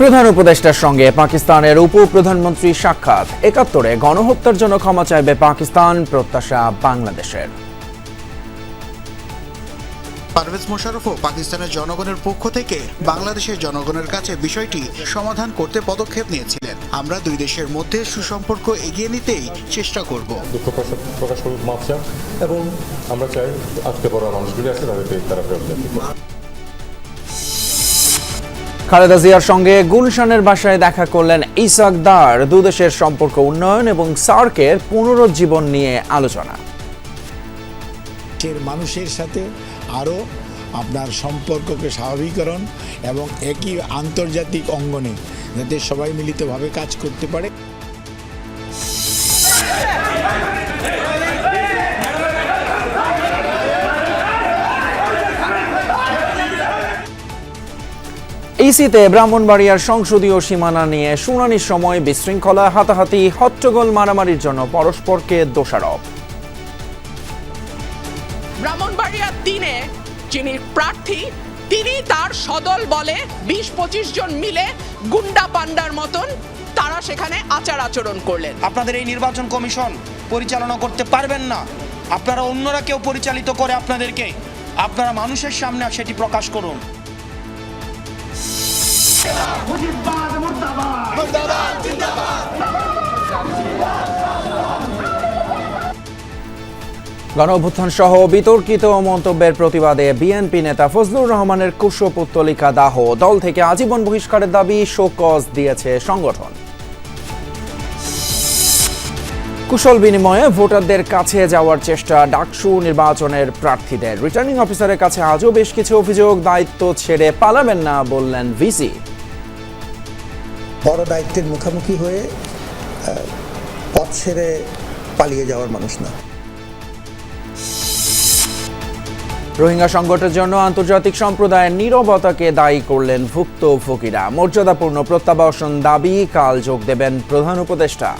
প্রধান উপদেষ্টার সঙ্গে পাকিস্তানের উপ প্রধানমন্ত্রী সাক্ষাৎ। একাত্তরে গণহত্যার জন্য ক্ষমা চাইবে পাকিস্তান প্রত্যাশা বাংলাদেশের। পারভেজ মোশাররফও পাকিস্তানের জনগণের পক্ষ থেকে বাংলাদেশের জনগণের কাছে বিষয়টি সমাধান করতে পদক্ষেপ নিয়েছিলেন। আমরা দুই দেশের মধ্যে সুসম্পর্ক এগিয়ে নিতেই চেষ্টা করব। দুঃখ প্রকাশ করুক এবং আমরা চাই আজকে বড় মানুষগুলি আছে তাদেরকে তারা। খালেদা জিয়ার সঙ্গে গুলশানের বাসায় দেখা করলেন ইসাক দার দুদেশের সম্পর্ক উন্নয়ন এবং সার্কের পুনরুজ্জীবন নিয়ে আলোচনা। মানুষের সাথে আরও আপনার সম্পর্ককে স্বাভাবিকরণ এবং একই আন্তর্জাতিক অঙ্গনে যাতে সবাই মিলিতভাবে কাজ করতে পারে। ইসিতে ব্রাহ্মণবাড়িয়ার সংসদীয় সীমানা নিয়ে শুনানির সময় বিশৃঙ্খলা হাতাহাতি হট্টগোল মারামারির জন্য পরস্পরকে দোষারোপ। ব্রাহ্মণবাড়িয়ার তিনে যিনি প্রার্থী তিনি তার সদল বলে বিশ পঁচিশ জন মিলে গুন্ডা পান্ডার মতন তারা সেখানে আচার আচরণ করলেন। আপনাদের এই নির্বাচন কমিশন পরিচালনা করতে পারবেন না। আপনারা অন্যরা কেউ পরিচালিত করে আপনাদেরকে আপনারা মানুষের সামনে সেটি প্রকাশ করুন। গণ অভ্যুত্থান সহ বিতর্কিত মন্তব্যের প্রতিবাদে বিএনপি নেতা ফজলুর রহমানের কুশপুত্তলিকা দাহ দল থেকে আজীবন বহিষ্কারের দাবি শোকজ দিয়েছে সংগঠন কুশল বিনিময়ে ভোটারদের কাছে যাওয়ার চেষ্টা ডাকসু নির্বাচনের প্রার্থীদের রিটার্নিং অফিসারের কাছে আজও বেশ কিছু অভিযোগ দায়িত্ব ছেড়ে পালাবেন না বললেন ভিসি বড় দায়িত্বের মুখোমুখি হয়ে পথ ছেড়ে পালিয়ে যাওয়ার মানুষ না। রোহিঙ্গা সংকটের জন্য আন্তর্জাতিক সম্প্রদায়ের নীরবতাকে দায়ী করলেন ভুক্তভোগীরা। মর্যাদাপূর্ণ প্রত্যাবাসন দাবি কাল যোগ দেবেন প্রধান উপদেষ্টা।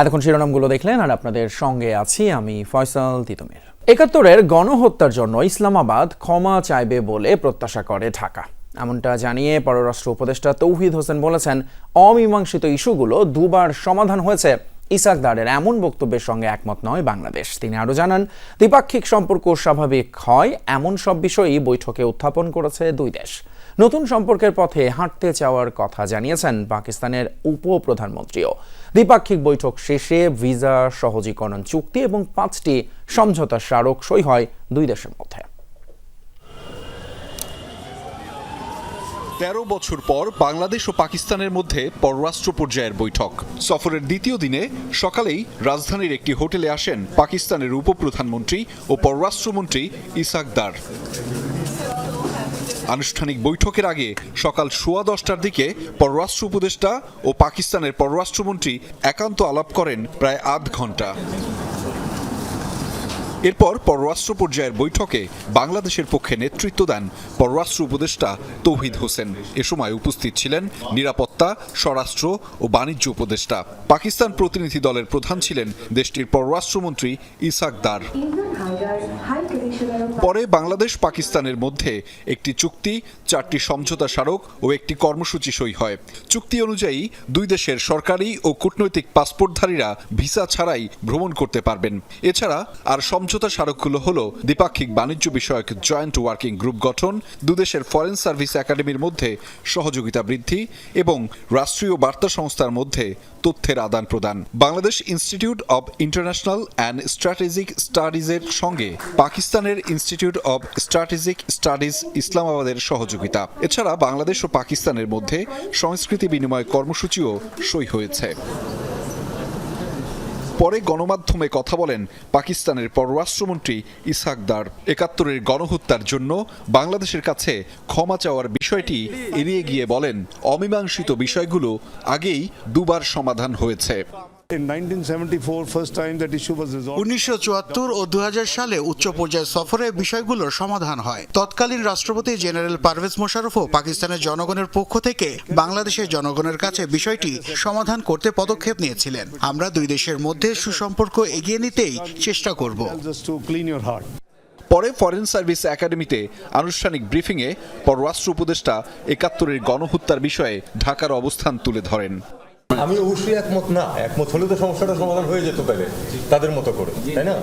এতক্ষণ শিরোনামগুলো দেখলেন আর আপনাদের সঙ্গে আছি আমি ফয়সাল তিতুমির। একাত্তরের গণহত্যার জন্য ইসলামাবাদ ক্ষমা চাইবে বলে প্রত্যাশা করে ঢাকা। এমনটা জানিয়ে পররাষ্ট্র উপদেষ্টা তৌহিদ হোসেন বলেছেন, অমীমাংসিত ইস্যুগুলো দুবার সমাধান হয়েছে। ইসাকদারের এমন বক্তব্যের সঙ্গে একমত নয় বাংলাদেশ। তিনি আরও জানান, দ্বিপাক্ষিক সম্পর্ক স্বাভাবিক হয়, এমন সব বিষয়ই বৈঠকে উত্থাপন করেছে দুই দেশ। নতুন সম্পর্কের পথে হাঁটতে চাওয়ার কথা জানিয়েছেন পাকিস্তানের উপপ্রধানমন্ত্রীও। দ্বিপাক্ষিক বৈঠক শেষে ভিসা সহজীকরণ চুক্তি এবং পাঁচটি সমঝোতা স্মারক সই হয় দুই দেশের মধ্যে। তেরো বছর পর বাংলাদেশ ও পাকিস্তানের মধ্যে পররাষ্ট্র পর্যায়ের বৈঠক। সফরের দ্বিতীয় দিনে সকালেই রাজধানীর একটি হোটেলে আসেন পাকিস্তানের উপপ্রধানমন্ত্রী ও পররাষ্ট্রমন্ত্রী ইসাক দার। আনুষ্ঠানিক বৈঠকের আগে সকাল সোয়া দশটার দিকে পররাষ্ট্র উপদেষ্টা ও পাকিস্তানের পররাষ্ট্রমন্ত্রী একান্ত আলাপ করেন প্রায় আধ ঘণ্টা এরপর পররাষ্ট্র পর্যায়ের বৈঠকে বাংলাদেশের পক্ষে নেতৃত্ব দেন পররাষ্ট্র উপদেষ্টা তৌহিদ হোসেন। এ সময় উপস্থিত ছিলেন নিরাপত্তা, স্বরাষ্ট্র ও বাণিজ্য উপদেষ্টা। পাকিস্তান প্রতিনিধি দলের প্রধান ছিলেন দেশটির পররাষ্ট্রমন্ত্রী ইসাক দার। পরে বাংলাদেশ পাকিস্তানের মধ্যে একটি চুক্তি, চারটি সমঝোতা স্মারক ও একটি কর্মসূচি সই হয়। চুক্তি অনুযায়ী দুই দেশের সরকারি ও কূটনৈতিক পাসপোর্টধারীরা ভিসা ছাড়াই ভ্রমণ করতে পারবেন। এছাড়া আর সমঝোতা স্মারকগুলো হল দ্বিপাক্ষিক বাণিজ্য বিষয়ক জয়েন্ট ওয়ার্কিং গ্রুপ গঠন দুদেশের ফরেন সার্ভিস একাডেমির মধ্যে সহযোগিতা বৃদ্ধি এবং রাষ্ট্রীয় বার্তা সংস্থার মধ্যে তথ্যের আদান প্রদান। Bangladesh institute of international and strategic স্টাডিজের সঙ্গে পাকিস্তানের ইনস্টিটিউট অব স্ট্র্যাটেজিক স্টাডিজ, ইসলামাবাদের সহযোগিতা। এছাড়া বাংলাদেশ ও পাকিস্তানের মধ্যে সংস্কৃতি বিনিময় কর্মসূচিও সই হয়েছে। পরে গণমাধ্যমে কথা বলেন পাকিস্তানের পররাষ্ট্রমন্ত্রী ইসহাক দার। একাত্তরের গণহত্যার জন্য বাংলাদেশের কাছে ক্ষমা চাওয়ার বিষয়টি এড়িয়ে গিয়ে বলেন, অমীমাংসিত বিষয়গুলো আগেই দুবার সমাধান হয়েছে। In 1974, first time that issue was resolved. উনিশশো চুয়াত্তর ও দু হাজার সালে উচ্চ পর্যায়ে সফরে বিষয়গুলোর সমাধান হয়। তৎকালীন রাষ্ট্রপতি জেনারেল পারভেজ মোশাররফও পাকিস্তানের জনগণের পক্ষ থেকে বাংলাদেশের জনগণের কাছে বিষয়টি সমাধান করতে পদক্ষেপ নিয়েছিলেন। আমরা দুই দেশের মধ্যে সুসম্পর্ক এগিয়ে নিতেই চেষ্টা করব। পরে ফরেন সার্ভিস একাডেমিতে আনুষ্ঠানিক ব্রিফিংয়ে পররাষ্ট্র উপদেষ্টা একাত্তরের গণহত্যার বিষয়ে ঢাকার অবস্থান তুলে ধরেন। আমি অবশ্যই একমত, না, একমত হলে তো সমস্যাটা সমাধান হয়ে যেত তাহলে, তাদের মতো করে, তাই না?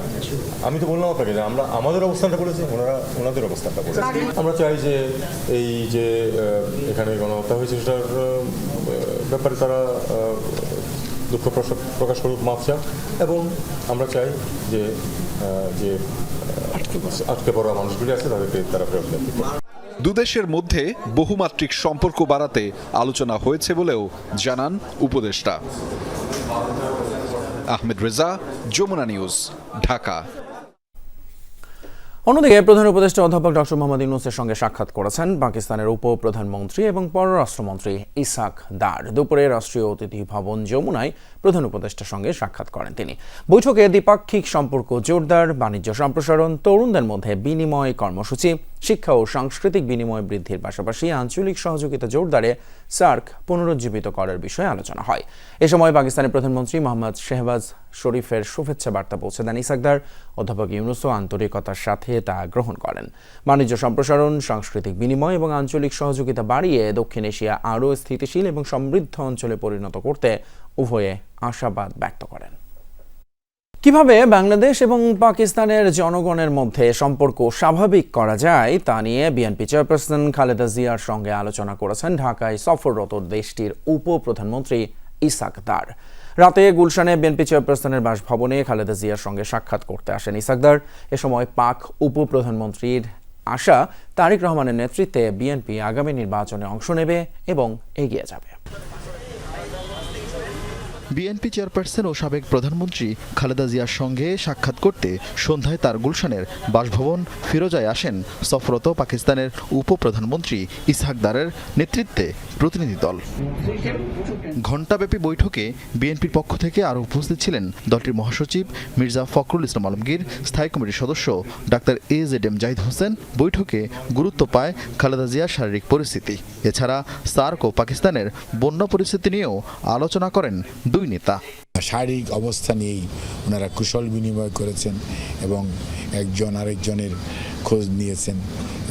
আমি তো বললাম আপনাকে যে আমরা, আমাদের অবস্থানটা বলেছি ওনারা, ওনাদের অবস্থানটা বলেছে আমরা চাই যে এই যে এখানে গণহত্যা হয়েছে সেটার ব্যাপারে তারা দুঃখ প্রকাশ করুক, মাপ চাক। এবং আমরা চাই যে যে আটকে পড়া মানুষগুলি আছে, তাদেরকে তারা ফেরত দুদেশের মধ্যে বহুমাত্রিক সম্পর্ক বাড়াতে আলোচনা হয়েছে বলেও জানান উপদেষ্টা। আহমেদ রেজা, যমুনা নিউজ, ঢাকা। অন্যদিকে প্রধান উপদেষ্টা অধ্যাপক ডক্টর মোহাম্মদ ইউনুসের সঙ্গে সাক্ষাৎ করেছেন পাকিস্তানের উপ প্রধানমন্ত্রী এবং পররাষ্ট্রমন্ত্রী ইসাক দার। দুপুরে রাষ্ট্রীয় অতিথি ভবন যমুনায় প্রধান উপদেষ্টার সঙ্গে সাক্ষাৎ করেন তিনি। বৈঠকে দ্বিপাক্ষিক সম্পর্ক জোরদার, বাণিজ্য সম্প্রসারণ, তরুণদের মধ্যে বিনিময় কর্মসূচি, শিক্ষা ও সাংস্কৃতিক বিনিময় বৃদ্ধির পাশাপাশি আঞ্চলিক সহযোগিতা জোরদারে সার্ক পুনরুজ্জীবিত করার বিষয়ে আলোচনা হয়। এ সময় পাকিস্তানের প্রধানমন্ত্রী মোহাম্মদ শেহবাজ শরীফের শুভেচ্ছা বার্তা পৌঁছে দেন ইসাকদার। অধ্যাপক ইউনুসও আন্তরিকতার সাথে তা গ্রহণ করেন। বাণিজ্য সম্প্রসারণ, সাংস্কৃতিক বিনিময় এবং আঞ্চলিক সহযোগিতা বাড়িয়ে দক্ষিণ এশিয়া আরও স্থিতিশীল এবং সমৃদ্ধ অঞ্চলে পরিণত করতে উভয়ে আশাবাদ ব্যক্ত করেন। কীভাবে বাংলাদেশ এবং পাকিস্তানের জনগণের মধ্যে সম্পর্ক স্বাভাবিক করা যায় তা নিয়ে বিএনপি চেয়ারপারসন খালেদা জিয়ার সঙ্গে আলোচনা করেছেন ঢাকায় সফররত দেশটির উপ প্রধানমন্ত্রী ইসাক দার। রাতে গুলশানে বিএনপি চেয়ারপারসনের বাসভবনে খালেদা জিয়ার সঙ্গে সাক্ষাৎ করতে আসেন ইসাকদার এ সময় পাক উপ প্রধানমন্ত্রীর আশা, তারেক রহমানের নেতৃত্বে বিএনপি আগামী নির্বাচনে অংশ নেবে এবং এগিয়ে যাবে। বিএনপি চেয়ারপারসন ও সাবেক প্রধানমন্ত্রী খালেদা জিয়ার সঙ্গে সাক্ষাৎ করতে সন্ধ্যায় তার গুলশানের বাসভবন ফিরোজায় আসেন সফরত পাকিস্তানের উপপ্রধানমন্ত্রী ইসহাকদারের নেতৃত্বে প্রতিনিধি দল। ঘণ্টাব্যাপী বৈঠকে বিএনপির পক্ষ থেকে আরও উপস্থিত ছিলেন দলটির মহাসচিব মির্জা ফখরুল ইসলাম আলমগীর, স্থায়ী কমিটির সদস্য doctor A Z M Zahid Hossain. বৈঠকে গুরুত্ব পায় খালেদা জিয়ার শারীরিক পরিস্থিতি। এছাড়া সার্ক ও পাকিস্তানের বন্যা পরিস্থিতি নিয়েও আলোচনা করেন দুই নেতা। শারীরিক অবস্থা নিয়েই ওনারা কুশল বিনিময় করেছেন এবং একজন আরেকজনের খোঁজ নিয়েছেন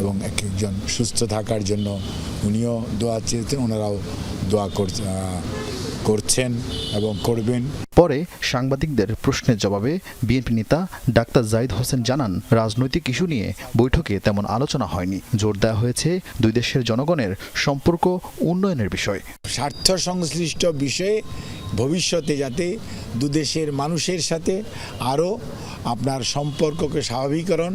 এবং এক একজন সুস্থ থাকার জন্য উনিও দোয়া চেয়েছেন, ওনারাও দোয়া করছেন এবং করবেন। পরে সাংবাদিকদের প্রশ্নের জবাবে বিএনপি নেতা ডাক্তার জাহিদ হোসেন জানান, রাজনৈতিক ইস্যু নিয়ে বৈঠকে তেমন আলোচনা হয়নি। জোর দেওয়া হয়েছে দুই দেশের জনগণের সম্পর্ক উন্নয়নের বিষয়। স্বার্থ সংশ্লিষ্ট বিষয়ে ভবিষ্যতে যাতে দুদেশের মানুষের সাথে আরও আপনার সম্পর্ককে স্বাভাবিকরণ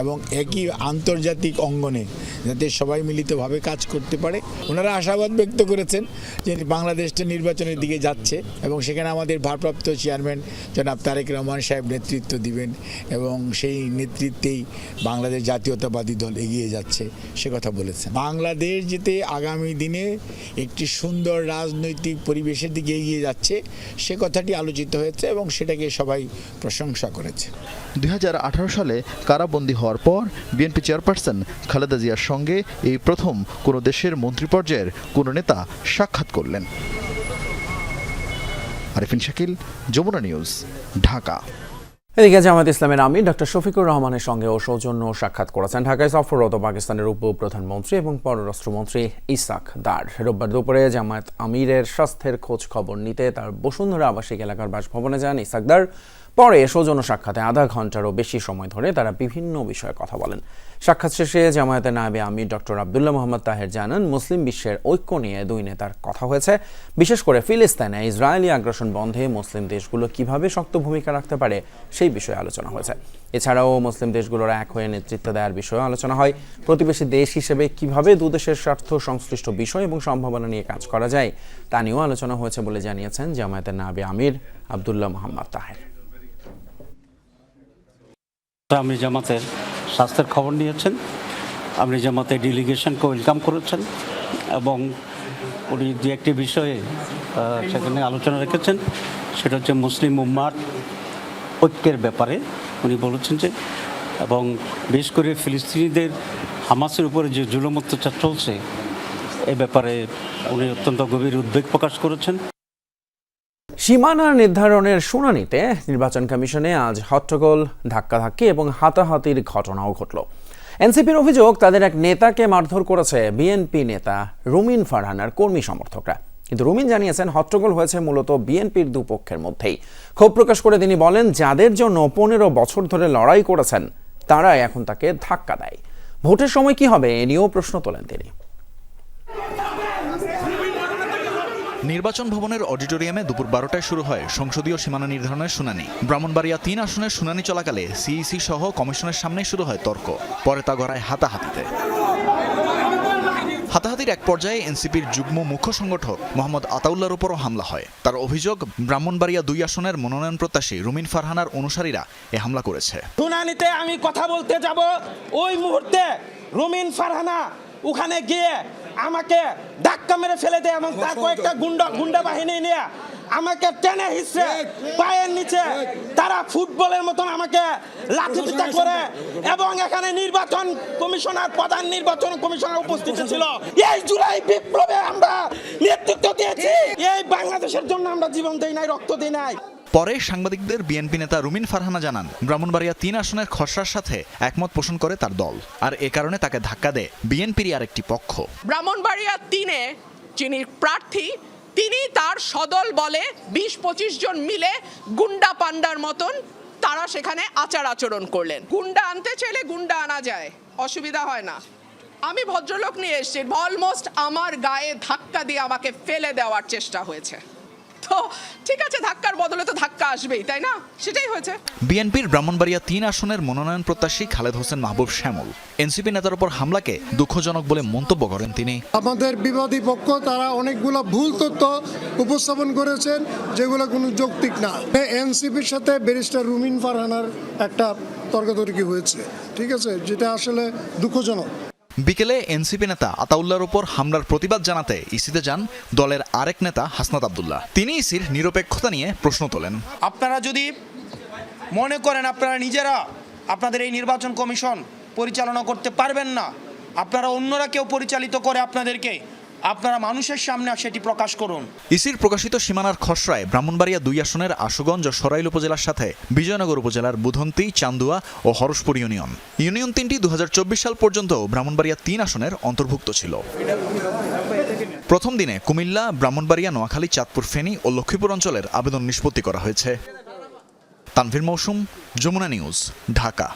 এবং একই আন্তর্জাতিক অঙ্গনে যাতে সবাই মিলিতভাবে কাজ করতে পারে। ওনারা আশাবাদ ব্যক্ত করেছেন যে বাংলাদেশটা নির্বাচনের দিকে যাচ্ছে এবং সেখানে আমাদের ভারপ্রাপ্ত চেয়ারম্যান জনাব তারেক রহমান সাহেব নেতৃত্ব দিবেন এবং সেই নেতৃত্বেই বাংলাদেশ জাতীয়তাবাদী দল এগিয়ে যাচ্ছে, সে কথা বলেছেন। বাংলাদেশ যেতে আগামী দিনে একটি সুন্দর রাজনৈতিক পরিবেশের দিকে এগিয়ে যাচ্ছে, সে কথাটি আলোচিত হয়েছে এবং সেটাকে সবাই প্রশংসা করেছে। দু হাজার আঠারো সালে কারাবন্দী হওয়ার পর বিএনপি চেয়ারপারসন খালেদা জিয়ার সঙ্গে এই প্রথম কোনো দেশের মন্ত্রী পর্যায়ের কোনো নেতা সাক্ষাৎ করলেন। আরিফিন শাকিল, যমুনা নিউজ, ঢাকা। এদিকে জামাত ইসলামের আমি ডক্টর শফিকুর রহমানের সঙ্গে ও সৌজন্য সাক্ষাৎ করেছেন ঢাকায় সফররত পাকিস্তানের উপ প্রধানমন্ত্রী এবং পররাষ্ট্রমন্ত্রী ইসাক দার। রোববার দুপুরে জামায়াত আমিরের স্বাস্থ্যের খোঁজ খবর নিতে তার বসুন্ধরা আবাসিক এলাকার বাসভবনে যান ইসাক দার। পরে সৌজন্য সাক্ষাতে আধা ঘন্টারও বেশি সময় ধরে তারা বিভিন্ন বিষয়ে কথা বলেন। সাক্ষাৎ শেষে জামায়াতের নায়েবে আমির ডক্টর আবদুল্লাহ মোহাম্মদ তাহের জানান, মুসলিম বিশ্বের ঐক্য নিয়ে দুই নেতার কথা হয়েছে। বিশেষ করে ফিলিস্তানে ইসরায়েলি আগ্রাসন বন্ধে মুসলিম দেশগুলো কীভাবে শক্ত ভূমিকা রাখতে পারে সেই বিষয়ে আলোচনা হয়েছে। এছাড়াও মুসলিম দেশগুলোর এক হয়ে নেতৃত্ব দেওয়ার বিষয়ে আলোচনা হয়। প্রতিবেশী দেশ হিসেবে কীভাবে দুদেশের স্বার্থ সংশ্লিষ্ট বিষয় এবং সম্ভাবনা নিয়ে কাজ করা যায় তা নিয়েও আলোচনা হয়েছে বলে জানিয়েছেন জামায়াতের নায়েবে আমির আবদুল্লাহ মোহাম্মদ তাহের। আপনি জামাতের স্বাস্থ্যের খবর নিয়েছেন, আপনি জামাতের ডেলিগেশনকে ওয়েলকাম করেছেন এবং উনি দু একটি বিষয়ে সেখানে আলোচনা রেখেছেন, সেটা হচ্ছে মুসলিম উম্মার ঐক্যের ব্যাপারে উনি বলেছেন যে, এবং বিশেষ করে ফিলিস্তিনিদের হামাসের উপরে যে জুলুম চলছে, এ ব্যাপারে উনি অত্যন্ত গভীর উদ্বেগ প্রকাশ করেছেন। সীমানা নির্ধারণের শুনানিতে নির্বাচন কমিশনে আজ হট্টগোল, ধাক্কাধাক্কি এবং হাতাহাতির ঘটনাও ঘটল। এনসিপির অভিযোগ, তাদের এক নেতাকে মারধর করেছে বিএনপি নেতা রুমিন ফারহানার কর্মী সমর্থকরা। কিন্তু রুমিন জানিয়েছেন, হট্টগোল হয়েছে মূলত বিএনপির দুপক্ষের মধ্যেই। ক্ষোভ প্রকাশ করে তিনি বলেন, যাদের জন্য পনেরো বছর ধরে লড়াই করেছেন, তারাই এখন তাকে ধাক্কা দেয়। ভোটের সময় কি হবে, এ নিয়েও প্রশ্ন তোলেন তিনি। নির্বাচন ভবনের অডিটোরিয়ামে দুপুর বারোটায় শুরু হয় সংসদীয় সীমানা নির্ধারণের শুনানি। ব্রাহ্মণবাড়িয়া তিন আসনের শুনানি চলাকালে সিইসি সহ কমিশনের সামনে শুরু হয় তর্ক। পরে তা গড়ায় হাতাহাতিতে। হাতাহাতির এক পর্যায়ে এনসিপির যুগ্ম মুখ্য সংগঠক মোহাম্মদ আতাউল্লার উপরও হামলা হয়। তার অভিযোগ, ব্রাহ্মণবাড়িয়া দুই আসনের মনোনয়ন প্রত্যাশী রুমিন ফারহানার অনুসারীরা এ হামলা করেছে। শুনানিতে আমি কথা বলতে যাব। ওই মুহূর্তে রুমিন ফারহানা ওখানে গিয়ে আমাকে ধাক্কা মেরে ফেলে দেয় এবং তার কয়েকটা গুন্ডা গুন্ডা বাহিনী নিয়ে আমাকে টেনে হিসড়ে পায়ের নিচে তারা ফুটবলের মতন আমাকে লাঠি করে এবং এখানে নির্বাচন কমিশনার প্রধান নির্বাচন কমিশনার উপস্থিত। ছিল। এই জুলাই বিপ্লবে আমরা নেতৃত্ব দিয়েছি। এই বাংলাদেশের জন্য আমরা জীবন দেই নাই রক্ত দিই নাই। পরে সাংবাদিকদের বিএনপি নেতা রুমিন ফারহানা জানান, ব্রাহ্মণবাড়িয়া তিন আসনের খসড়ার সাথে একমত পোষণ করে তার দল। আর এ কারণে তাকে ধাক্কা দেয় বিএনপিরই আরেকটি পক্ষ। ব্রাহ্মণবাড়িয়া তিনে যিনি প্রার্থী, তিনি তার সদল বলে বিশ পঁচিশ জন মিলে গুন্ডা পান্ডার মতন তারা সেখানে আচার আচরণ করলেন। গুন্ডা আনতে চাইলে গুন্ডা আনা যায়, অসুবিধা হয় না। আমি ভদ্রলোক নিয়ে এসেছি অলমোস্ট আমার গায়ে ধাক্কা দিয়ে আমাকে ফেলে দেওয়ার চেষ্টা হয়েছে। তো ঠিক আছে ধাক্কার বদলে তো ধাক্কা আসবেই তাই না? সেটাই হয়েছে। বিএনপির ব্রাহ্মণবাড়িয়া তিন আসনের মনোনয়ন প্রত্যাশী খালেদ হোসেন মাহবুব শ্যামল। এনসিপি নেতার উপর হামলাকে দুঃখজনক বলে মন্তব্য করেন তিনি। আমাদের বিবাদী পক্ষ তারা অনেকগুলো ভুল তথ্য উপস্থাপন করেছেন যেগুলো কোনো যৌক্তিক না। এনসিপির সাথে ব্যারিস্টার রুমিন ফারহানার একটা তর্কাতর্কি হয়েছে ঠিক আছে? যেটা আসলে দুঃখজনক। বিকেলে এনসিপি নেতা আতাউল্লার উপর হামলার প্রতিবাদ জানাতে ইসিতে যান দলের আরেক নেতা হাসনাত আবদুল্লাহ। তিনি ইসির নিরপেক্ষতা নিয়ে প্রশ্ন তোলেন। আপনারা যদি মনে করেন আপনারা নিজেরা আপনাদের এই নির্বাচন কমিশন পরিচালনা করতে পারবেন না, আপনারা অন্যরা কেউ পরিচালিত করে আপনাদেরকে আপনারা মানুষের সামনে সেটি প্রকাশ করুন। ইসির প্রকাশিত সীমানার খসড়ায় ব্রাহ্মণবাড়িয়া দুই আসনের আশুগঞ্জ ও সরাইল উপজেলার সাথে বিজয়নগর উপজেলার বুধন্তি, চান্দুয়া ও হরসপুর ইউনিয়ন। ইউনিয়ন তিনটি দু হাজার চব্বিশ সাল পর্যন্ত ব্রাহ্মণবাড়িয়া তিন আসনের অন্তর্ভুক্ত ছিল। প্রথম দিনে কুমিল্লা, ব্রাহ্মণবাড়িয়া, নোয়াখালী, চাঁদপুর, ফেনী ও লক্ষ্মীপুর অঞ্চলের আবেদন নিষ্পত্তি করা হয়েছে। তানভীর মৌসুম, যমুনা নিউজ, ঢাকা।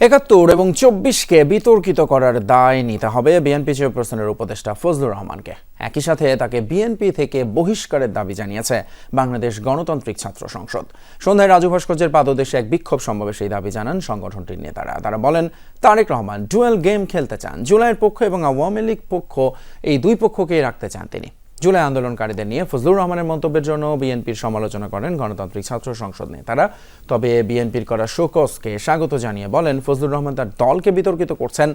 একাত্তর এবং চব্বিশকে বিতর্কিত করার দায় নিতে হবে বিএনপি চেয়ারপারসনের উপদেষ্টা ফজলুর রহমানকে। একই সাথে তাকে বিএনপি থেকে বহিষ্কারের দাবি জানিয়েছে বাংলাদেশ গণতান্ত্রিক ছাত্র সংসদ। সন্ধ্যায় রাজু ভাস্কর্যের পাদদেশে এক বিক্ষোভ সমাবেশে এই দাবি জানান সংগঠনটির নেতারা। তারা বলেন, তারেক রহমান, ডুয়েল গেম খেলতে চান, জুলাইয়ের পক্ষ এবং আওয়ামী লীগ পক্ষ, এই দুই পক্ষকেই রাখতে চান তিনি। জুলাই আন্দোলনকারীদের নিয়ে ফজলুর রহমানের মন্তব্যের জন্য বিএনপির সমালোচনা করেন গণতান্ত্রিক ছাত্র সংসদ নেতারা। তবে বিএনপির করা শোকসকে স্বাগত জানিয়ে বলেন, ফজলুর রহমান তার দলকে বিতর্কিত করছেন।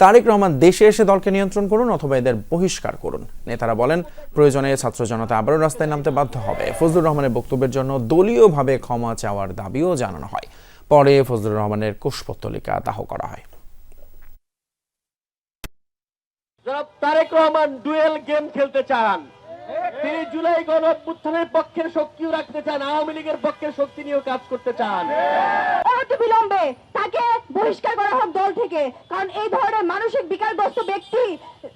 তারেক রহমান দেশে এসে দলকে নিয়ন্ত্রণ করুন অথবা এদের বহিষ্কার করুন। নেতারা বলেন, প্রয়োজনে ছাত্র জনতা আবারও রাস্তায় নামতে বাধ্য হবে। ফজলুর রহমানের বক্তব্যের জন্য দলীয়ভাবে ক্ষমা চাওয়ার দাবিও জানানো হয়। পরে ফজলুর রহমানের কুশপত্তলিকা দাহ করা হয়। জনাব তারেক রহমান ডুয়েল গেম খেলতে চান। তিনি জুলাই গণ অভ্যুত্থানের পক্ষের শক্তিও রাখতে চান আওয়ামী লীগের পক্ষের শক্তি নিয়েও কাজ করতে চান। বিলম্বে তাকে বহিষ্কার করা হোক দল থেকে কারণ এই ধরনের মানসিক বিকারগ্রস্ত ব্যক্তি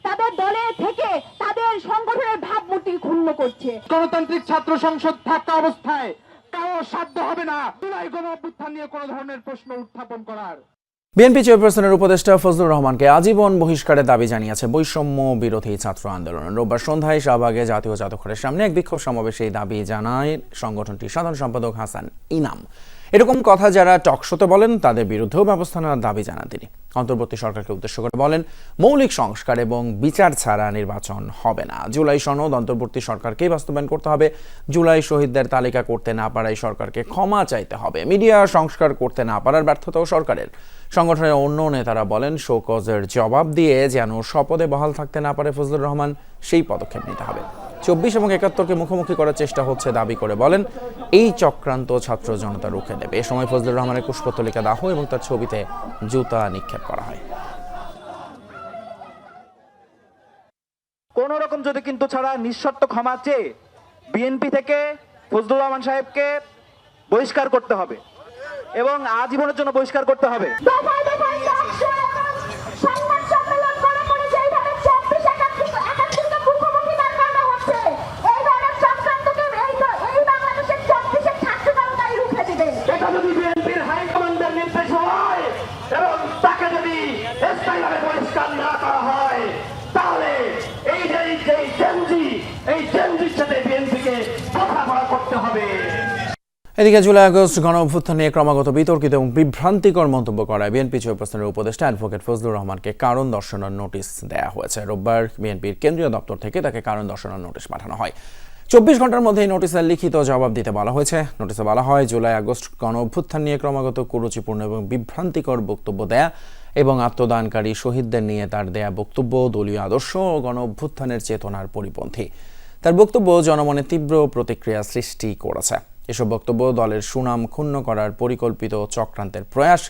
তাদের দলে থেকে তাদের সংগঠনের ভাবমূর্তি ক্ষুণ্ণ করছে। গণতান্ত্রিক ছাত্র সংসদ থাকা অবস্থায় কারও সাধ্য হবে না জুলাই গণ অভ্যুত্থান নিয়ে কোনো ধরনের প্রশ্ন উত্থাপন করার। বিএনপি চেয়ারপারসনের উপদেষ্টা ফজলুর রহমানকে আজীবন বহিষ্কারের দাবি জানিয়েছে বৈষম্য বিরোধী ছাত্র আন্দোলন। রোববার সন্ধ্যায় শাহবাগে জাতীয় জাদুঘরের সামনে এক বিক্ষোভ সমাবেশে দাবি জানায় সংগঠনটির সাধারণ সম্পাদক হাসান ইনাম। এরকম কথা যারা টকশোতে বলেন, তাদের বিরুদ্ধেও ব্যবস্থা নেওয়ার দাবি জানান তিনি। অন্তর্বর্তী সরকারকে উদ্দেশ্য করে বলেন, মৌলিক সংস্কার এবং বিচার ছাড়া নির্বাচন হবে না। জুলাই সনদ অন্তর্বর্তী সরকারকেই বাস্তবায়ন করতে হবে। জুলাই শহীদদের তালিকা করতে না পারায় সরকারকে ক্ষমা চাইতে হবে। মিডিয়া সংস্কার করতে না পারার ব্যর্থতাও সরকারের। সংগঠনের অন্য নেতারা বলেন, শোকজের জবাব দিয়ে যেন শপথে বহাল থাকতে না পারে ফজলুর রহমান, সেই পদক্ষেপ নিতে হবে। চব্বিশ এবং একাত্তরকে মুখোমুখি করার চেষ্টা হচ্ছে দাবি করে বলেন, এই চক্রান্ত ছাত্র জনতা রুখে দেবে। এ সময় ফজলুর রহমানের পুষ্পতলিকা দাহ এবং তার ছবিতে জুতা নিক্ষেপ করা হয়। কোন রকম যদি কিন্তু ছাড়া নিঃশর্ত ক্ষমা চেয়ে বিএনপি থেকে ফজলুর রহমান সাহেবকে বহিষ্কার করতে হবে। এবং আজীবনের জন্য বহিষ্কার করতে হবে দফায় দফায় talk show এবং সংবাদ সম্মেলন করে করে যেইভাবে 24 একাত্তর একাত্তরকে মুখোমুখি দাঁড় করানো হচ্ছে, এই ধরনের চক্রান্তকে এই তো- এই বাংলাদেশের 24 এর ছাত্র জনতাই রুখে দিবে। এটা যদি বিএনপির হাইকমান্ডের নির্দেশ হয় এবং তাকে যদি পরিষ্কার না করা হয় তাহলে এই যে এই যে জেনজি এই জেনজির সাথে বিএনপিকে কথা বলা করতে হবে এদিকে জুলাই আগস্ট গণ নিয়ে ক্রমাগত বিতর্কিত এবং বিভ্রান্তিকর মন্তব্য করায় বিএনপি চেয়ারপারসনের উপদেষ্টা অ্যাডভোকেট ফজলুর রহমানকে কারণ দর্শানোর নোটিশ দেওয়া হয়েছে। রোববার বিএনপির কেন্দ্রীয় দপ্তর থেকে তাকে কারণ দর্শানোর নোটিশ পাঠানো হয়। চব্বিশ ঘণ্টার মধ্যে এই নোটিশের লিখিত জবাব দিতে বলা হয়েছে। নোটিশে বলা হয়, জুলাই আগস্ট গণ অভ্যুত্থান নিয়ে ক্রমাগত কুরুচিপূর্ণ এবং বিভ্রান্তিকর বক্তব্য দেয়া এবং আত্মদানকারী শহীদদের নিয়ে তার দেয়া বক্তব্য দলীয় আদর্শ ও গণ অভ্যুত্থানের চেতনার পরিপন্থী। তার বক্তব্য জনমনে তীব্র প্রতিক্রিয়া সৃষ্টি করেছে। এসব বক্তব্য দলের সুনাম ক্ষুণ্ণ করার পরিকল্পিত চক্রান্তের প্রয়াস,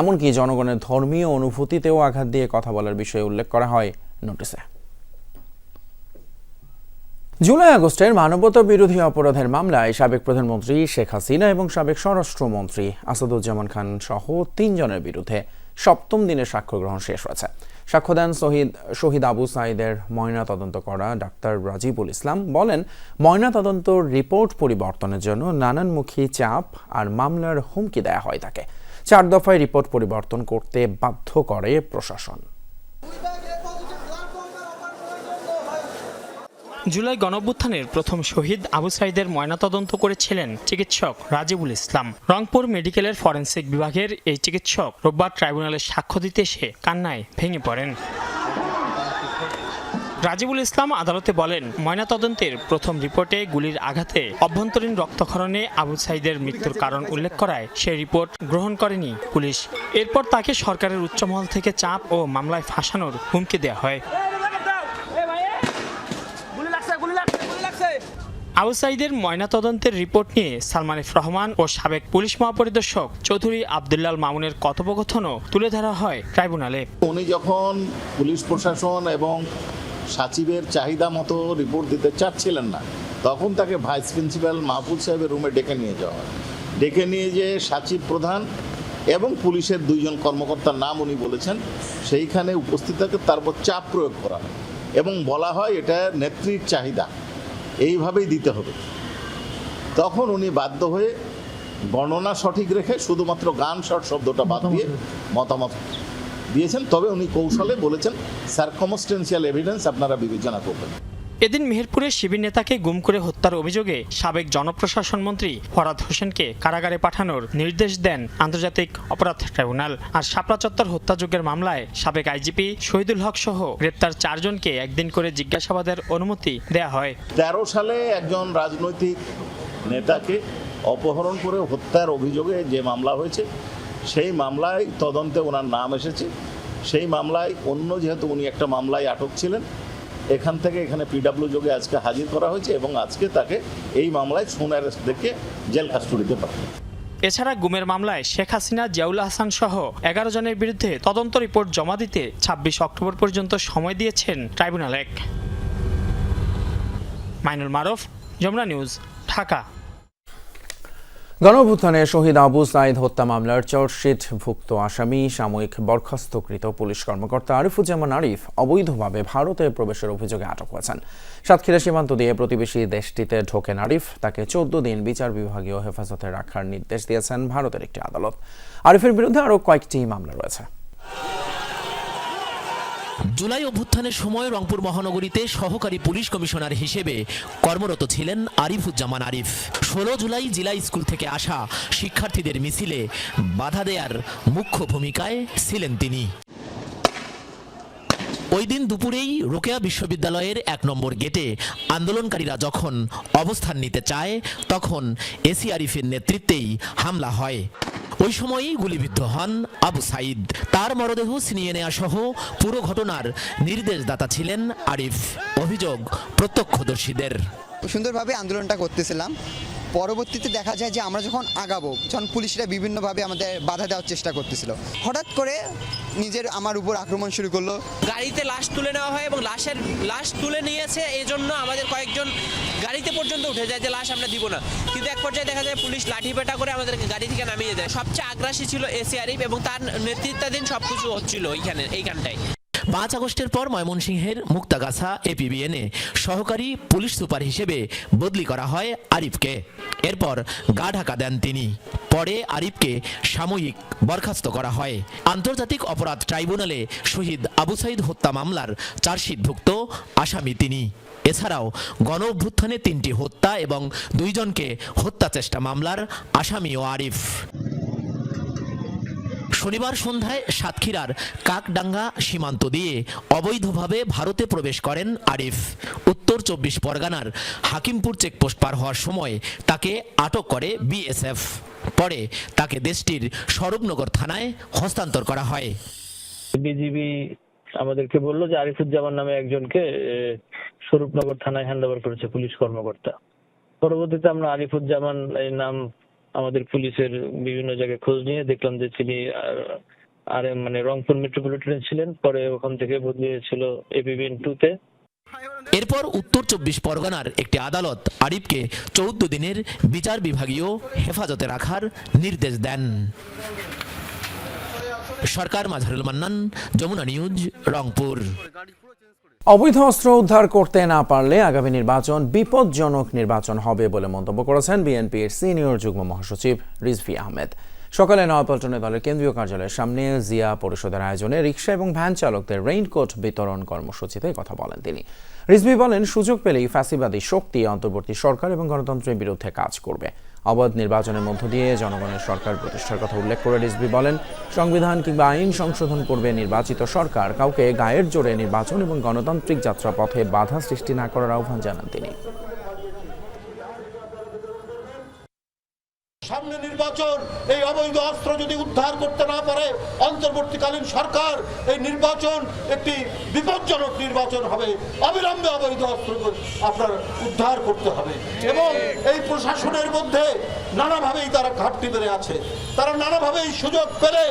এমনকি জনগণের ধর্মীয় অনুভূতিতেও আঘাত দিয়ে কথা বলার বিষয়ে উল্লেখ করা হয় নোটিশে জুলাই আগস্টের মানবতা বিরোধী অপরাধের মামলায় সাবেক প্রধানমন্ত্রী শেখ হাসিনা এবং সাবেক স্বরাষ্ট্রমন্ত্রী আসাদুজ্জামান খান সহ তিনজনের বিরুদ্ধে সপ্তম দিনের সাক্ষ্য গ্রহণ শেষ হয়েছে। সাক্ষ্য দেন শহীদ শহীদ আবু সাইদের ময়না তদন্ত করা ডাক্তার রাজিবুল ইসলাম বলেন, ময়না তদন্ত রিপোর্ট পরিবর্তনের জন্য নানানমুখী চাপ আর মামলার হুমকি দেয়া হয় তাকে। চার দফায় রিপোর্ট পরিবর্তন করতে বাধ্য করে প্রশাসন। জুলাই গণঅভ্যুত্থানের প্রথম শহীদ আবু সাইদের ময়নাতদন্ত করেছিলেন চিকিৎসক রাজিবুল ইসলাম। রংপুর মেডিকেলের ফরেন্সিক বিভাগের এই চিকিৎসক রোববার ট্রাইব্যুনালে সাক্ষ্য দিতে এসে কান্নায় ভেঙে পড়েন। রাজিবুল ইসলাম আদালতে বলেন, ময়নাতদন্তের প্রথম রিপোর্টে গুলির আঘাতে অভ্যন্তরীণ রক্তক্ষরণে আবু সাইদের মৃত্যুর কারণ উল্লেখ করায় সেই রিপোর্ট গ্রহণ করেনি পুলিশ। এরপর তাকে সরকারের উচ্চমহল থেকে চাপ ও মামলায় ফাঁসানোর হুমকি দেওয়া হয়। আবু সাইদের ময়নাতদন্তের রিপোর্ট নিয়ে সালমান এফ রহমান ও সাবেক পুলিশ মহাপরিদর্শক চৌধুরী আবদুল্লাল মামুনের কথোপকথনও তুলে ধরা হয় ট্রাইব্যুনালে। উনি যখন পুলিশ প্রশাসন এবং সাচিবের চাহিদা মতো রিপোর্ট দিতে চাচ্ছিলেন না, তখন তাকে ভাইস প্রিন্সিপাল মাহফুজ সাহেবের রুমে ডেকে নিয়ে যাওয়া হয়। ডেকে নিয়ে যে সাচিব প্রধান এবং পুলিশের দুইজন কর্মকর্তার নাম উনি বলেছেন, সেইখানে উপস্থিত থাকে তারপর চাপ প্রয়োগ করা এবং বলা হয় এটা নেত্রীর চাহিদা। এইভাবেই দিতে হবে। তখন উনি বাধ্য হয়ে বর্ণনা সঠিক রেখে শুধুমাত্র গান শট শব্দটা বাদ দিয়ে মতামত। দিয়েছেন। তবে উনি কৌশলে বলেছেন সার্কমস্টেন্সিয়াল এভিডেন্স আপনারা বিবেচনা করবেন। এদিন মেহেরপুরে শিবির নেতাকে গুম করে হত্যার অভিযোগে সাবেক জনপ্রশাসন মন্ত্রী ফরাদ হোসেনকে কারাগারে পাঠানোর নির্দেশ দেন আন্তর্জাতিক অপরাধ ট্রাইব্যুনাল। আর শাপলা চত্বর হত্যাযজ্ঞের মামলায় সাবেক আইজিপি শহীদুল হক সহ গ্রেপ্তার চারজনকে একদিন করে জিজ্ঞাসাবাদের অনুমতি দেয়া হয়। তেরো সালে একজন রাজনৈতিক নেতাকে অপহরণ করে হত্যার অভিযোগে যে মামলা হয়েছে, সেই মামলায় তদন্তে ওনার নাম এসেছে। সেই মামলায় অন্য যেহেতু উনি একটা মামলায় আটক ছিলেন এখান থেকে এখানে পিডাব্লিউ যোগে আজকে হাজির করা হয়েছে এবং আজকে তাকে এই মামলায় সোন অ্যারেস্ট দেখে জেল কাস্টডিতে পাঠানো এছাড়া গুমের মামলায় শেখ হাসিনা, জিয়াউল হাসান সহ এগারো জনের বিরুদ্ধে তদন্ত রিপোর্ট জমা দিতে ছাব্বিশ অক্টোবর পর্যন্ত সময় দিয়েছেন ট্রাইব্যুনাল এক। মাইনুল মারফ, যমুনা নিউজ, ঢাকা। গণঅভ্যুত্থানে শহীদ আবু সাইদ হত্যা মামলার চার্জশিট ভুক্ত আসামি সাময়িক বরখাস্তকৃত পুলিশ কর্মকর্তা আরিফুজ্জামান আরিফ অবৈধভাবে ভারতে প্রবেশের অভিযোগে আটক হয়েছেন। সাতক্ষীরা সীমান্ত দিয়ে প্রতিবেশী দেশটিতে ঢোকেন আরিফ। তাকে চোদ্দ দিন বিচার বিভাগীয় হেফাজতে রাখার নির্দেশ দিয়েছেন ভারতের একটি আদালত। আরিফের বিরুদ্ধে আরও কয়েকটি মামলা রয়েছে। জুলাই অভ্যুত্থানের সময় রংপুর মহানগরীতে সহকারী পুলিশ কমিশনার হিসেবে কর্মরত ছিলেন আরিফুজ্জামান আরিফ। ষোলো জুলাই জেলা স্কুল থেকে আসা শিক্ষার্থীদের মিছিলে বাধা দেয়ার মুখ্য ভূমিকায় ছিলেন তিনি। ওই দিন দুপুরেই রোকেয়া বিশ্ববিদ্যালয়ের এক নম্বর গেটে আন্দোলনকারীরা যখন অবস্থান নিতে চায়, তখন এসি আরিফের নেতৃত্বেই হামলা হয়। ওই সময়ই গুলিবিদ্ধ হন আবু সাইদ। তার মরদেহ ছিনিয়ে নেওয়া সহ পুরো ঘটনার নির্দেশদাতা ছিলেন আরিফ। অভিযোগ প্রত্যক্ষদর্শীদের। সুন্দরভাবে আন্দোলনটা করতেছিলাম। পরবর্তীতে দেখা যায় যে আমরা যখন আগাবো, যখন পুলিশরা বিভিন্নভাবে আমাদের বাধা দেওয়ার চেষ্টা করতেছিল, হঠাৎ করে নিজের আমার উপর আক্রমণ শুরু করল। গাড়িতে লাশ তুলে নেওয়া হয় এবং লাশের, লাশ তুলে নিয়েছে এই জন্য আমাদের কয়েকজন গাড়িতে পর্যন্ত উঠে যায় যে লাশ আমরা দিব না। কিন্তু এক পর্যায়ে দেখা যায় পুলিশ লাঠি পেটা করে আমাদেরকে গাড়ি থেকে নামিয়ে দেয়। সবচেয়ে আগ্রাসী ছিল এসি আরিফ এবং তার নেতৃত্বাধীন সব কিছু হচ্ছিল এইখানে, এইখানটায়। পাঁচ আগস্টের পর ময়মনসিংহের মুক্তাগাছা এপিবিএনে সহকারী পুলিশ সুপার হিসেবে বদলি করা হয় আরিফকে। এরপর গা ঢাকা দেন তিনি। পরে আরিফকে সাময়িক বরখাস্ত করা হয়। আন্তর্জাতিক অপরাধ ট্রাইব্যুনালে শহীদ আবু সাইদ হত্যা মামলার চার্জশিটভুক্ত আসামি তিনি। এছাড়াও গণ অভ্যুত্থানে তিনটি হত্যা এবং দুইজনকে হত্যা চেষ্টা মামলার আসামিও আরিফ। শনিবার সন্ধ্যায় সাতক্ষীরার কাকডাঙ্গা সীমান্ত দিয়ে অবৈধভাবে ভারতে প্রবেশ করেন আরিফ। উত্তর চব্বিশ পরগনার হাকিমপুর চেকপোস্ট পার হওয়ার সময় তাকে আটক করে বিএসএফ। পরে তাকে দেশটির স্বরূপনগর থানায় হস্তান্তর করা হয়। বিজিবি আমাদেরকে বলল যে আরিফুজ্জামান নামে একজনকে স্বরূপনগর থানায় হ্যান্ড ওভার করেছে পুলিশ কর্মকর্তা। পরবর্তীতে আমরা আরিফুজ্জামান এই নাম আমাদের পুলিশের বিভিন্ন জায়গায় খোঁজ নিয়ে দেখলাম যে তিনি আর মানে রংপুর মেট্রোপলিটনে ছিলেন। পরে ওখান থেকে বদলি হয়েছিল এপিবিএন টু তে এরপর উত্তর চব্বিশ পরগনার একটি আদালত আরিফকে চৌদ্দ দিনের বিচার বিভাগীয় হেফাজতে রাখার নির্দেশ দেন। সরকার, মাঝারুল মান্নান, যমুনা নিউজ, রংপুর। অবৈধ অস্ত্র উদ্ধার করতে না পারলে আগামী নির্বাচন বিপজ্জনক নির্বাচন হবে বলে মন্তব্য করেছেন বিএনপির সিনিয়র যুগ্ম মহাসচিব রিজভি আহমেদ। সকালে নয়াপল্টনে দলের কেন্দ্রীয় কার্যালয়ের সামনে জিয়া পরিষদের আয়োজনে রিক্সা এবং ভ্যান চালকদের রেইনকোট বিতরণ কর্মসূচিতে কথা বলেন তিনি। রিজভি বলেন, সুযোগ পেলেই ফ্যাসিবাদী শক্তি অন্তর্বর্তী সরকার এবং গণতন্ত্রের বিরুদ্ধে কাজ করবে। অবাধ নির্বাচনের মধ্য দিয়ে জনগণের সরকার প্রতিষ্ঠার কথা উল্লেখ করে রিজভি বলেন, সংবিধান কিংবা আইন সংশোধন করবে নির্বাচিত সরকার। কাউকে গায়ের জোরে নির্বাচন এবং গণতান্ত্রিক যাত্রাপথে বাধা সৃষ্টি না করার আহ্বান জানান তিনি। সামনে নির্বাচন, এই অবৈধ অস্ত্র যদি উদ্ধার করতে না পারে, অন্তর্বর্তীকালীন সরকার, এই নির্বাচন একটি বিপজ্জনক নির্বাচন হবে। অবিলম্বে অবৈধ অস্ত্র আপনার উদ্ধার করতে হবে। এবং এই প্রশাসনের মধ্যে নানাভাবেই তারা ঘাটতি বেড়ে আছে। তারা নানাভাবেই সুযোগ পেলে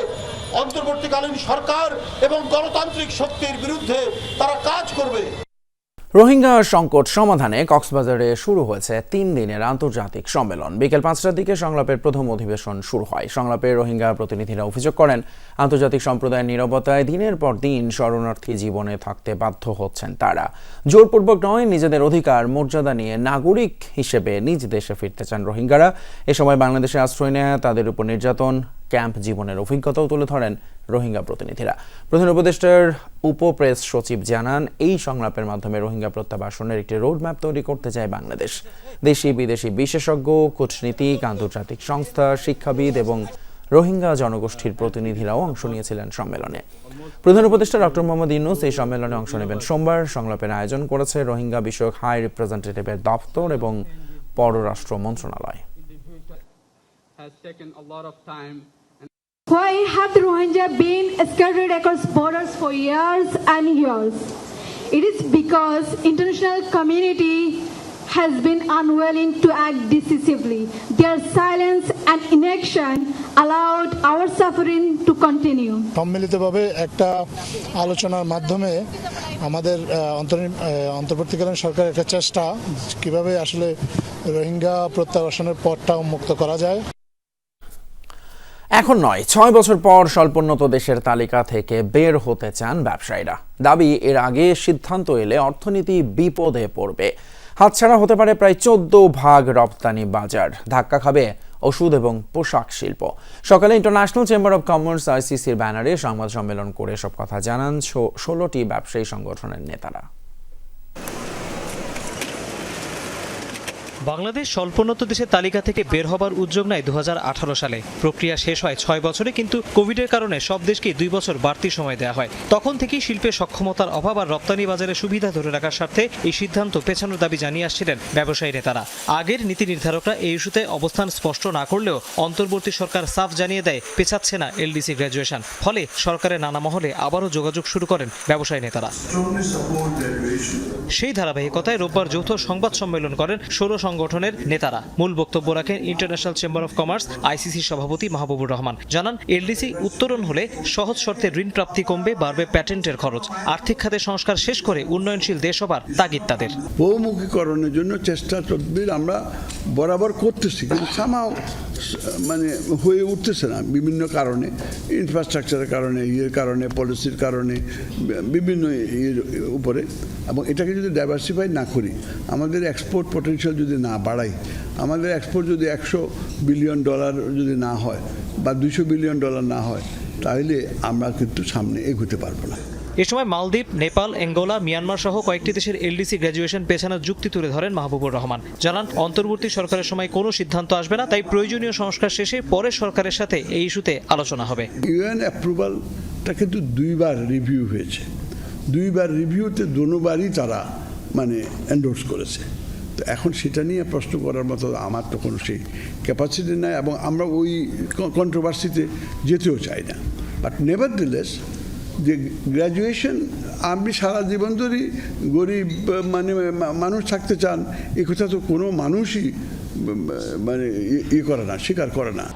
অন্তর্বর্তীকালীন সরকার এবং গণতান্ত্রিক শক্তির বিরুদ্ধে তারা কাজ করবে। রোহিঙ্গা সংকট সমাধানে কক্সবাজারে শুরু হয়েছে তিন দিনের আন্তর্জাতিক সম্মেলন। বিকেল পাঁচটার দিকে সংলাপের প্রথম অধিবেশন শুরু হয়। সংলাপে রোহিঙ্গা প্রতিনিধিরা অভিযোগ করেন, আন্তর্জাতিক সম্প্রদায়ের নিরবতায় দিনের পর দিন শরণার্থী জীবনে থাকতে বাধ্য হচ্ছেন তারা। জোরপূর্বক নয়, নিজেদের অধিকার, মর্যাদা নিয়ে নাগরিক হিসেবে নিজ দেশে ফিরতে চান রোহিঙ্গারা। এ সময় বাংলাদেশে আশ্রয় নেয় তাদের উপর নির্যাতন ক্যাম্প জীবনের অভিজ্ঞতাও তুলে ধরেন রোহিঙ্গা প্রতিনিধিরা। প্রধান উপদেষ্টার উপপ্রেস সচিব জানান, এই সংলাপের মাধ্যমে রোহিঙ্গা প্রত্যাবাসনের একটি রোডম্যাপ তৈরি করতে চায় বাংলাদেশ। দেশি বিদেশি বিশেষজ্ঞ, কূটনীতিক, আন্তর্জাতিক সংস্থা, শিক্ষাবিদ এবং রোহিঙ্গা জনগোষ্ঠীর প্রতিনিধিরাও অংশ নিয়েছিলেন সম্মেলনে। প্রধান উপদেষ্টা ডক্টর মোহাম্মদ ইউনুস এই সম্মেলনে অংশ নেবেন সোমবার। সংলাপের আয়োজন করেছে রোহিঙ্গা বিষয়ক হাই রিপ্রেজেন্টেটিভের দপ্তর এবং পররাষ্ট্র মন্ত্রণালয়। Why have the Rohingya been scattered across borders for years and years? It is because international community has been unwilling to act decisively. Their silence and inaction allowed our suffering to continue. সম্মিলিতভাবে একটা আলোচনার মাধ্যমে আমাদের অন্তর্বর্তীকালীন সরকারের একটা চেষ্টা কীভাবে আসলে রোহিঙ্গা প্রত্যাবাসনের পথটা উন্মুক্ত করা যায় এখন নয়, ছয় বছর পর স্বল্পোন্নত দেশের তালিকা থেকে বের হতে চান ব্যবসায়ীরা। দাবি, এর আগে সিদ্ধান্ত এলে অর্থনীতি বিপদে পড়বে। হাতছাড়া হতে পারে প্রায় চোদ্দ ভাগ রপ্তানি বাজার। ধাক্কা খাবে ওষুধ এবং পোশাক শিল্প। সকালে ইন্টারন্যাশনাল চেম্বার অব কমার্স আইসিসির ব্যানারে সংবাদ সম্মেলন করে সব কথা জানান ষোলোটি ব্যবসায়ী সংগঠনের নেতারা। বাংলাদেশ স্বল্পোন্নত দেশের তালিকা থেকে বের হবার উদ্যোগ নেয় দু হাজার আঠারো সালে। প্রক্রিয়া শেষ হয় ছয় বছরে কিন্তু কোভিডের কারণে সব দেশকে দুই বছর বাড়তি সময় দেওয়া হয়। তখন থেকেই শিল্পের সক্ষমতার অভাব আর রপ্তানি বাজারে সুবিধা ধরে রাখার স্বার্থে এই সিদ্ধান্ত পেছানোর দাবি জানিয়ে আসছিলেন ব্যবসায়ী নেতারা। আগের নীতি নির্ধারকরা এই ইস্যুতে অবস্থান স্পষ্ট না করলেও অন্তর্বর্তী সরকার সাফ জানিয়ে দেয় পেছাচ্ছে না এলডিসি গ্র্যাজুয়েশন। ফলে সরকারের নানা মহলে আবারও যোগাযোগ শুরু করেন ব্যবসায়ী নেতারা। সেই ধারাবাহিকতায় রোববার যৌথ সংবাদ সম্মেলন করেন সংঘ সংগঠনের নেতারা। মূল বক্তব্য রাখেন ইন্টারন্যাশনাল চেম্বার অফ কমার্স আইসিসির সভাপতি মাহবুবুর রহমান। জানান, এলডিসি উত্তরণ হলে সহজ শর্তে ঋণ প্রাপ্তি কমবে, বাড়বে প্যাটেন্টের খরচ। আর্থিক খাতে সংস্কার শেষ করে উন্নয়নশীল দেশ হবার তাগিদ তাদের। বহুমুখীকরণের জন্য চেষ্টা তদবির আমরা বরাবর করতেছি, কিন্তু সামাও মানে হয়ে উঠতেছে না বিভিন্ন কারণে। ইনফ্রাস্ট্রাকচারের কারণে, ইয়ের কারণে পলিসির কারণে, বিভিন্ন ইয়ের উপরে। এবং এটাকে যদি ডাইভার্সিফাই না করি, আমাদের এক্সপোর্ট পটেনশিয়াল যদি না বাড়াই আমাদের এক্সপোর্ট যদি একশো বিলিয়ন ডলার যদি না হয় বা দুশো বিলিয়ন ডলার না হয় তাহলে আমরা কিন্তু সামনে এগোতে পারব না। এ সময় মালদ্বীপ নেপাল এঙ্গোলা মিয়ানমার সহ কয়েকটি দেশের এলডিসি গ্র্যাজুয়েশন পেছানোর যুক্তি তুলে ধরেন মাহবুবুর রহমান। জানান অন্তর্বর্তী সরকারের সময় কোনো সিদ্ধান্ত আসবে না তাই প্রয়োজনীয় সংস্কার শেষে পরে সরকারের সাথে এই ইস্যুতে আলোচনা হবে। ইউএন অ্যাপ্রুভালটা কিন্তু দুইবার রিভিউ হয়েছে। দুইবার রিভিউতে দুবারই তারা মানে এন্ডোর্স করেছে। তো এখন সেটা নিয়ে প্রশ্ন করার মতো আমার তো কোনো সেই ক্যাপাসিটি নাই এবং আমরা ওই কন্ট্রোভার্সিতে যেতেও চাই না। বাট নেভার দিলেস যে গ্র্যাজুয়েশন আপনি সারা জীবন ধরেই গরিব মানে মানুষ থাকতে চান, এ কথা তো কোনো মানুষই মানে ইয়ে করে না, স্বীকার করে না।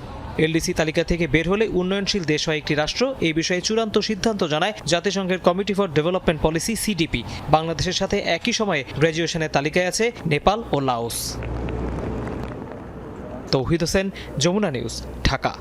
এলডিসি তালিকা থেকে বের হলে উন্নয়নশীল দেশ হয় একটি রাষ্ট্র। এই বিষয়ে চূড়ান্ত সিদ্ধান্ত জানায় জাতিসংঘের committee for development policy, CDP. বাংলাদেশের সাথে একই সময়ে গ্র্যাজুয়েশনের তালিকায় আছে নেপাল ও লাওস। তৌহিদ হোসেন, যমুনা নিউজ, ঢাকা।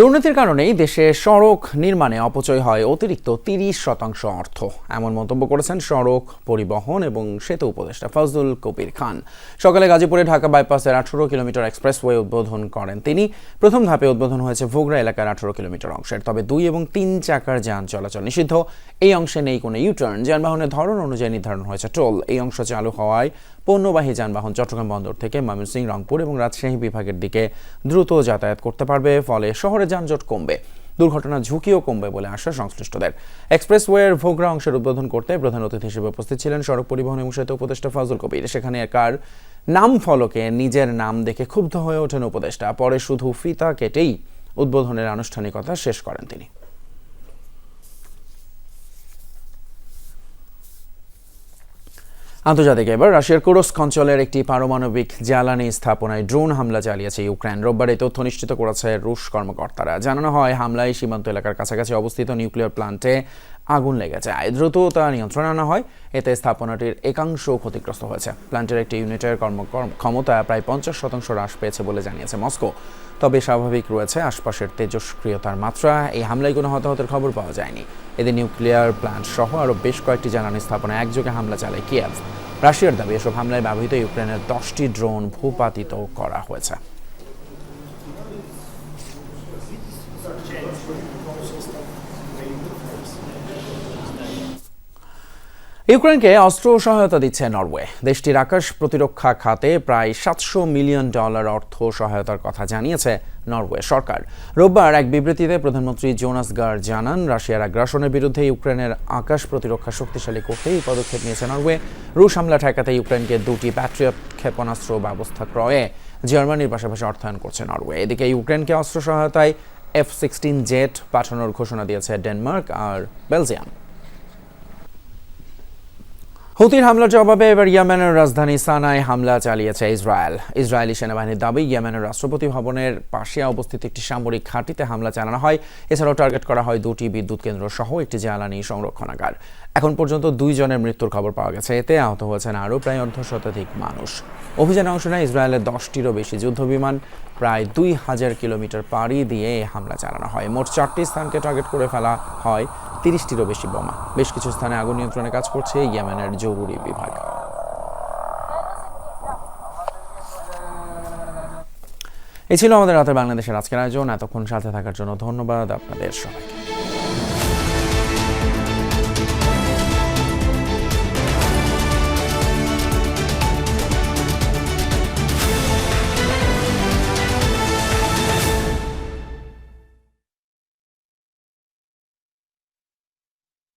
দুর্নীতির কারণেই দেশে সড়ক নির্মাণে অপচয় হয় অতিরিক্ত তিরিশ শতাংশ অর্থ। এমন মন্তব্য করেছেন সড়ক পরিবহন এবং সেতু উপদেষ্টা ফজলুল কবির খান। সকালে গাজীপুরে ঢাকা বাইপাসের আঠারো কিলোমিটার এক্সপ্রেসওয়ে উদ্বোধন করেন তিনি। প্রথম ধাপে উদ্বোধন হয়েছে ভোগড়া এলাকার আঠারো কিলোমিটার অংশের। তবে দুই এবং তিন চাকার যান চলাচল নিষিদ্ধ। এই অংশে নেই কোনো ইউটার্ন যানবাহনের ধরন অনুযায়ী নির্ধারণ হয়েছে টোল। এই অংশ চালু হওয়ায় পণ্যবাহী যানবাহন চট্টগ্রাম বন্দর থেকে ময়মনসিংহ, রংপুর এবং রাজশাহী বিভাগের দিকে দ্রুত যাতায়াত করতে পারবে, ফলে শহরে যানজট কমবে। দুর্ঘটনার ঝুঁকিও কমবে বলে আশা সংশ্লিষ্টদের। এক্সপ্রেসওয়ের ভোগরা অংশের উদ্বোধন করতে প্রধান অতিথি হিসেবে উপস্থিত ছিলেন সড়ক পরিবহন এবং সেতু উপদেষ্টা ফজল কবির। সেখানে একার নাম ফলকে নিজের নাম দেখে ক্ষুব্ধ হয়ে ওঠেন উপদেষ্টা। পরে শুধু ফিতা কেটেই উদ্বোধনের আনুষ্ঠানিকতা শেষ করেন তিনি। আন্তর্জাতিক এবার রাশিয়ার কুরস্ক অঞ্চলের একটি পারমাণবিক জ্বালানি স্থাপনায় ড্রোন হামলা চালিয়েছে ইউক্রেন। রোববার এই তথ্য নিশ্চিত করেছে রুশ কর্মকর্তারা। জানানো হয়, হামলায় সীমান্ত এলাকার কাছাকাছি অবস্থিত নিউক্লিয়ার প্লান্টে আগুন লেগে যায় দ্রুত তা নিয়ন্ত্রণে আনা হয়। এতে স্থাপনাটির একাংশ ক্ষতিগ্রস্ত হয়েছে। প্লান্টের একটি ইউনিটের কর্ম ক্ষমতা প্রায় পঞ্চাশ শতাংশ হ্রাস পেয়েছে বলে জানিয়েছে মস্কো। তবে স্বাভাবিক রয়েছে, আশপাশের তেজস্ক্রিয়তার মাত্রা। এই হামলায় কোনো হতাহতের খবর পাওয়া যায়নি। এদের নিউক্লিয়ার প্লান্ট সহ আরও বেশ কয়েকটি জ্বালানি স্থাপনায় একযোগে হামলা চালায় কিয়েভ। রাশিয়ার দাবি, এসব হামলায় ব্যবহৃত ইউক্রেনের দশটি ড্রোন ভূপাতিত করা হয়েছে। ইউক্রেনকে অস্ত্র সহায়তা দিচ্ছে নরওয়ে। দেশটির আকাশ প্রতিরক্ষা খাতে প্রায় সাতশো মিলিয়ন ডলার অর্থ সহায়তার কথা জানিয়েছে নরওয়ে সরকার। রোববার এক বিবৃতিতে প্রধানমন্ত্রী জোনাস গার জানান, রাশিয়ার আগ্রাসনের বিরুদ্ধে ইউক্রেনের আকাশ প্রতিরক্ষা শক্তিশালী করতে এই পদক্ষেপ নিয়েছে নরওয়ে। রুশ হামলা ঠেকাতে ইউক্রেনকে দুটি প্যাট্রিয়ট ক্ষেপণাস্ত্র ব্যবস্থা ক্রয়ে জার্মানির পাশাপাশি অর্থায়ন করছে নরওয়ে। এদিকে ইউক্রেনকে অস্ত্র সহায়তায় এফ সিক্সটিন জেট পাঠানোর ঘোষণা দিয়েছে ডেনমার্ক আর বেলজিয়াম। হুতির হামলার জবাবে এবার ইয়েমেনের রাজধানী সানায় হামলা চালিয়েছে ইসরায়েল। ইসরায়েলি সেনাবাহিনীর দাবি, ইয়েমেনের রাষ্ট্রপতি ভবনের পাশে অবস্থিত একটি সামরিক ঘাঁটিতে হামলা চালানো হয়। এছাড়াও টার্গেট করা হয় দুটি বিদ্যুৎ কেন্দ্র সহ একটি জ্বালানি সংরক্ষণাগার। এখন পর্যন্ত দুইজনের মৃত্যুর খবর পাওয়া গেছে। এতে আহত হয়েছেন আরও প্রায় অর্ধ শতাধিক মানুষ। অভিযানে অংশ নেয় ইসরায়েলের দশটিরও বেশি যুদ্ধবিমান প্রায় দুই হাজার কিলোমিটার পাড়ি দিয়ে হামলা চালানো হয়। মোট চারটি স্থানকে টার্গেট করে ফেলা হয়। তিরিশটিরও বেশি বোমা। বেশ কিছু স্থানে আগুন নিয়ন্ত্রণে কাজ করছে ইয়েমেনের জরুরি বিভাগ। এই ছিল আমাদের রাতের বাংলাদেশের আজকের আয়োজন। এতক্ষণ সাথে থাকার জন্য ধন্যবাদ আপনাদের সবাইকে।